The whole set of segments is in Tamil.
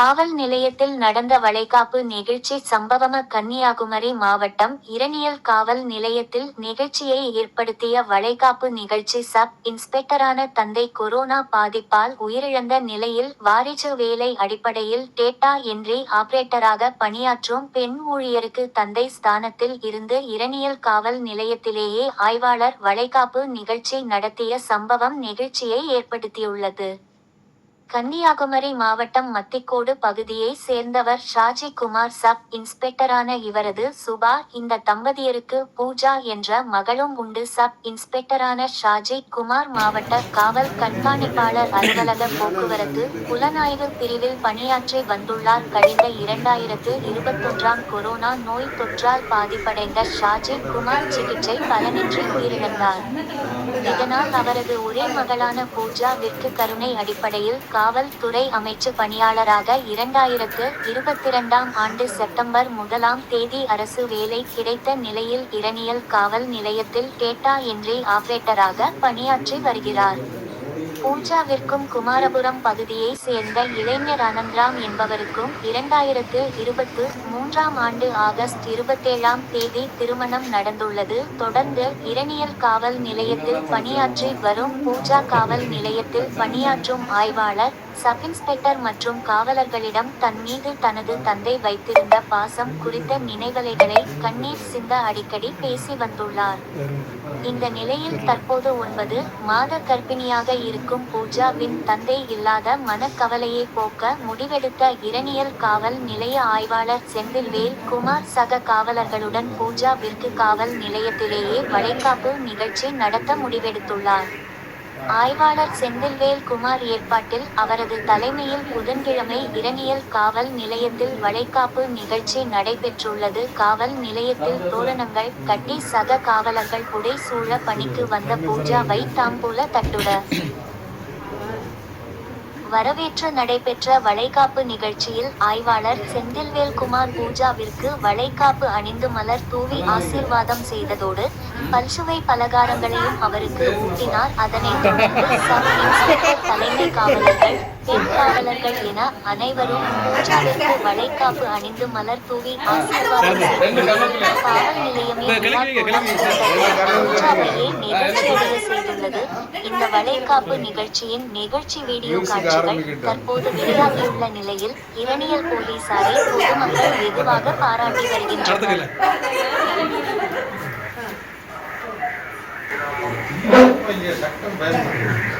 காவல் நிலையத்தில் நடந்த வளைகாப்பு நிகழ்ச்சி சம்பவம கன்னியாகுமரி மாவட்டம் இரணியல் காவல் நிலையத்தில் நிகழ்ச்சியை ஏற்படுத்திய வளைகாப்பு நிகழ்ச்சி சப் இன்ஸ்பெக்டரான தந்தை கொரோனா பாதிப்பால் உயிரிழந்த நிலையில் வாரிசு வேலை அடிப்படையில் டேட்டா என்ட்ரி ஆபரேட்டராக பணியாற்றும் பெண் ஊழியருக்கு தந்தை ஸ்தானத்தில் இருந்து இரணியல் காவல் நிலையத்திலேயே ஆய்வாளர் வளைகாப்பு நிகழ்ச்சி நடத்திய சம்பவம் நெகிழ்ச்சியை ஏற்படுத்தியுள்ளது. கன்னியாகுமரி மாவட்டம் மத்திக்கோடு பகுதியை சேர்ந்தவர் ஷாஜி குமார் சப் இன்ஸ்பெக்டரான இவரது சுபா இந்த தம்பதியருக்கு பூஜா என்ற மகளும் உண்டு. சப் இன்ஸ்பெக்டரான ஷாஜி குமார் மாவட்ட காவல் கண்காணிப்பாளர் அலுவலக போக்குவரத்து புலனாய்வு பிரிவில் பணியாற்றி வந்துள்ளார். கழிந்த இரண்டாயிரத்து இருபத்தொன்றாம் கொரோனா நோய் தொற்றால் பாதிப்படைந்த ஷாஜி குமார் சிகிச்சை பலனின்றி உயிரிழந்தார். இதனால் அவரது ஒரே மகளான பூஜாவிற்கு கருணை அடிப்படையில் காவல்துறை அமைச்சு பணியாளராக இரண்டாயிரத்து இருபத்திரண்டாம் ஆண்டு செப்டம்பர் முதலாம் தேதி அரசு வேலை கிடைத்த நிலையில் இரணியல் காவல் நிலையத்தில் டேட்டா என்ட்ரி ஆபரேட்டராக பணியாற்றி வருகிறார். பூஜாவிற்கும் குமாரபுரம் பகுதியை சேர்ந்த இளைஞர் அனந்த்ராம் என்பவருக்கும் இரண்டாயிரத்து இருபத்து மூன்றாம் ஆண்டு ஆகஸ்ட் இருபத்தேழாம் தேதி திருமணம் நடந்துள்ளது. தொடர்ந்து இரணியல் காவல் நிலையத்தில் பணியாற்றி வரும் பூஜா காவல் நிலையத்தில் பணியாற்றும் ஆய்வாளர் சப் இன்ஸ்பெக்டர் மற்றும் காவலர்களிடம் தன் மீது தனது தந்தை வைத்திருந்த பாசம் குறித்த நினைவலைகளை கண்ணீர் சிந்த அடிக்கடி பேசி வந்துள்ளார். இந்த நிலையில் தற்போது ஒன்பது மாத கர்ப்பிணியாக இருக்கும். பூஜாவின் தந்தை இல்லாத மனக்கவலையை போக்க முடிவெடுத்த இரணியல் காவல் நிலைய ஆய்வாளர் செந்தில்வேல் குமார் சக காவலர்களுடன் பூஜாவிற்கு காவல் நிலையத்திலேயே வளைகாப்பு நிகழ்ச்சி நடத்த முடிவெடுத்துள்ளார். ஆய்வாளர் செந்தில்வேல் குமார் ஏற்பாட்டில் அவரது தலைமையில் புதன்கிழமை இரணியல் காவல் நிலையத்தில் வளைகாப்பு நிகழ்ச்சி நடைபெற்றுள்ளது. காவல் நிலையத்தில் தோரணங்கள் கட்டி சக காவலர்கள் புடை சூழ பணிக்கு வந்த பூஜாவை தாம்பூல தட்டுட வரவேற்று நடைபெற்ற வளைகாப்பு நிகழ்ச்சியில் ஆய்வாளர் செந்தில்வேல் குமார் பூஜாவிற்கு வளைகாப்பு அணிந்து மலர் தூவி ஆசீர்வாதம் செய்ததோடு பல்சுவை பலகாரங்களையும் அவருக்கு ஊட்டினார். அதனைத் தொடர்ந்து தலைமை காவலர்கள் பெண் காவலர்கள் என அனைவரும் பூஜாவிற்கு வளைகாப்பு அணிந்து மலர் தூவி ஆசீர்வாதம் செய்ததோடு காவல் நிலையமே பூஜாவையே நிகழ்ச்சியடைய செய்துள்ளது இந்த வளைகாப்பு நிகழ்ச்சியின் நிகழ்ச்சி வீடியோ காட்சிகள் தற்போது வெளியாகியுள்ள நிலையில் இரணியல் போலீசாரை பொதுமக்கள் வெகுவாக பாராட்டி வருகின்றனர். கன்னத்துல தச்சு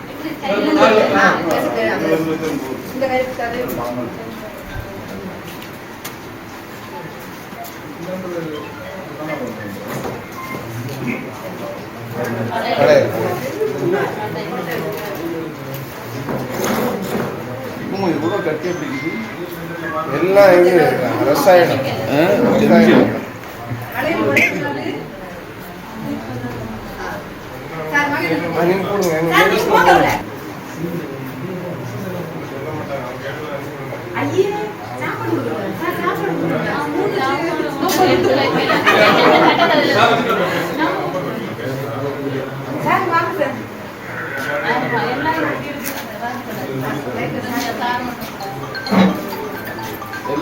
இந்த எல்லாம் ரசாயனம். ரசாயனம்.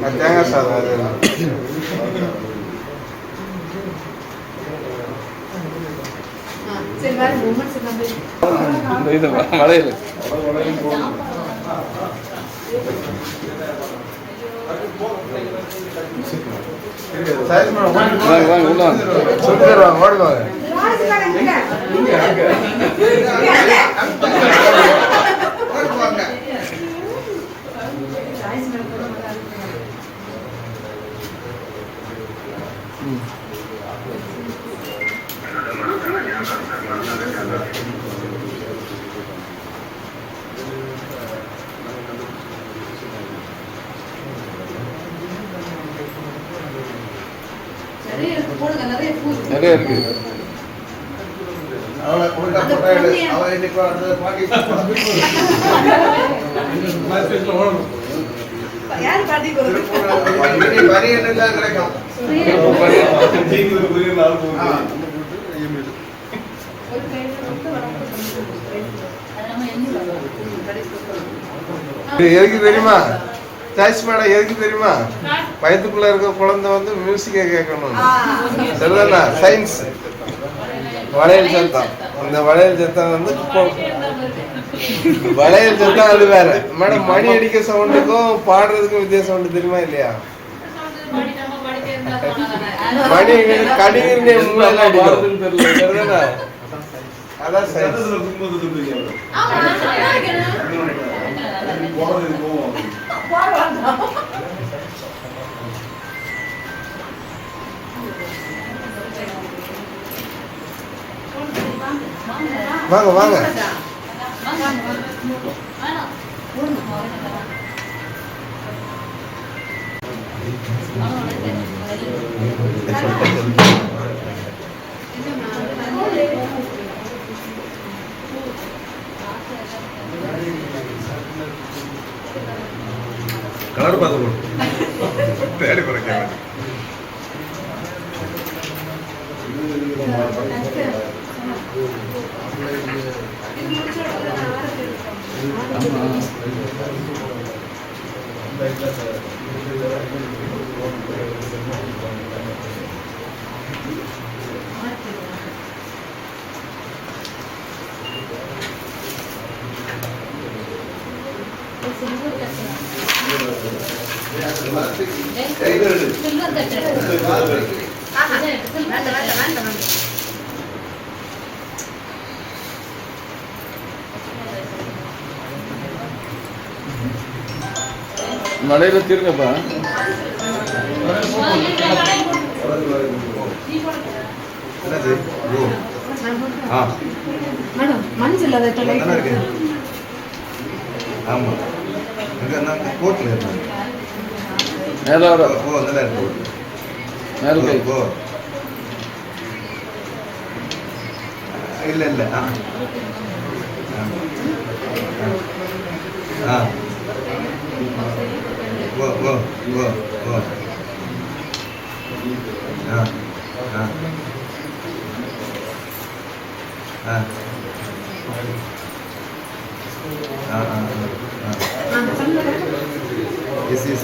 Mantenga salada. இது மலையில் வாங்க வாங்க உள்ள வாங்க வளர்த்து இது எதுக்கு தெரியுமா? சாய்ஸ் மேடம் எதுக்கு தெரியுமா? வயிற்றுக்குள்ள இருக்க குழந்தை வந்து மியூசிக்கை கேட்கணும். சரிதானா? சயின்ஸ் வளையல் சத்தம். இந்த வளையல் சத்தம் வந்து கொ- வளையல் சத்தம் அது வேற. மேடம் மணி அடிக்க சவுண்டுக்கும் பாடுறதுக்கும் வித்தியாசம் உண்டு தெரியுமா இல்லையா? மணி கடிகிற மூலையெல்லாம் அடிக்கும். சரிதானா? அதான் சயின்ஸ் வாங்க வாங்க കളർ പതിമൂന്ന് പേര് കുറയ്ക്കാൻ വേണ്ടി Thank you. மலையில தீருங்கப்பா. மேடம் மஞ்சள் அதை நல்லா ഇല്ല ഇല്ല ആ ആ ഓ ഓ ഓ ഓ ആ ആ ആ ആ ആ எஸ்சி